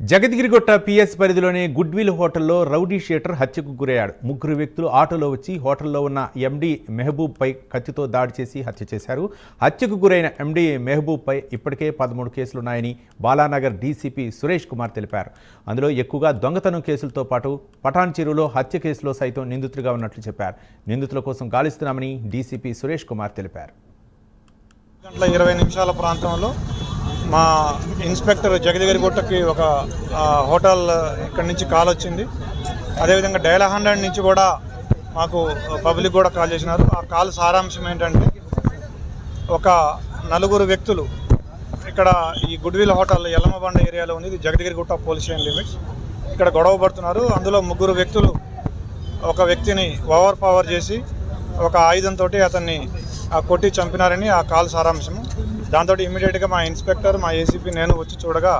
Jagadgirigutta PS పరిధిలోని goodwill హోటల్లో rowdy sheeter హత్యకు గురయ్యాడు. ముగ్గురు వ్యక్తులు ఆటోలో వచ్చి హోటల్లో ఉన్న ఎండీ మెహబూబ్పై కత్తితో దాడి చేసి హత్య చేశారు. హత్యకు గురైన ఎండీ మెహబూబ్పై ఇప్పటికే పదమూడు కేసులున్నాయని బాలానగర్ డీసీపీ సురేష్ కుమార్ తెలిపారు. అందులో ఎక్కువగా దొంగతనం కేసులతో పాటు పటాన్ చెరువులో హత్య కేసులో సైతం నిందితులుగా ఉన్నట్లు చెప్పారు. నిందితుల కోసం గాలిస్తున్నామని డీసీపీ సురేష్ కుమార్ తెలిపారు. గంటల ఇరవై నిమిషాల ప్రాంతంలో మా ఇన్స్పెక్టర్ జగదిగిరిగుట్టకి ఒక హోటల్ ఇక్కడి నుంచి కాల్ వచ్చింది. అదేవిధంగా డైల్ హండ్రెడ్ నుంచి కూడా మాకు పబ్లిక్ కూడా కాల్ చేసినారు. ఆ కాల్ సారాంశం ఏంటంటే ఒక నలుగురు వ్యక్తులు ఇక్కడ ఈ గుడ్విల్ హోటల్ యలమబండ ఏరియాలో ఉంది. ఇది జగదిగిరిగుట్ట పోలీస్ స్టేషన్ లిమిట్స్. ఇక్కడ గొడవ పడుతున్నారు. అందులో ముగ్గురు వ్యక్తులు ఒక వ్యక్తిని ఓవర్ పవర్ చేసి ఒక ఆయుధంతో అతన్ని కొట్టి చంపినారని ఆ కాల్ సారాంశము. దాంతో ఇమీడియట్గా మా ఇన్స్పెక్టర్ మా ఏసీపీ నేను వచ్చి చూడగా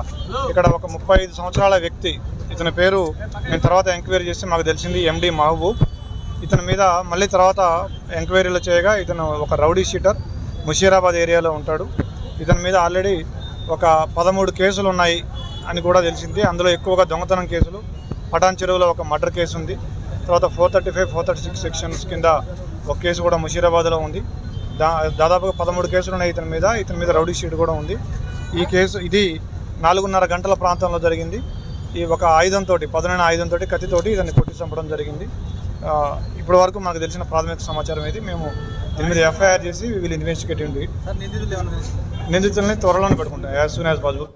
ఇక్కడ ఒక ముప్పై ఐదు సంవత్సరాల వ్యక్తి ఇతని పేరు నేను తర్వాత ఎంక్వైరీ చేసి మాకు తెలిసింది ఎండి మహబూబ్. ఇతని మీద మళ్ళీ తర్వాత ఎంక్వైరీలు చేయగా ఇతను ఒక రౌడీ షీటర్ ముషీరాబాద్ ఏరియాలో ఉంటాడు. ఇతని మీద ఆల్రెడీ ఒక పదమూడు కేసులు ఉన్నాయి అని కూడా తెలిసింది. అందులో ఎక్కువగా దొంగతనం కేసులు పటాన్ చెరువులో ఒక మర్డర్ కేసు ఉంది తర్వాత four thirty five four thirty six sections కింద ఒక కేసు కూడా ముషీరాబాద్లో ఉంది. దా దాదాపుగా పదమూడు కేసులు ఉన్నాయి ఇతని మీద. ఇతని మీద రౌడీ షీట్ కూడా ఉంది. ఈ కేసు ఇది నాలుగున్నర గంటల ప్రాంతంలో జరిగింది. ఈ ఒక ఆయుధంతో పదునైన ఆయుధంతో కత్తితోటి ఇతన్ని కొట్టి చంపడం జరిగింది. ఇప్పటి వరకు మనకు తెలిసిన ప్రాథమిక సమాచారం ఇది మేము దీని మీద ఎఫ్ఐఆర్ చేసి వీళ్ళు ఇన్వెస్టిగేటివ్ నిందితుల్ని త్వరలోనే పెట్టుకుంటాం యాజ్ సూన్ యాజ్ పాసిబుల్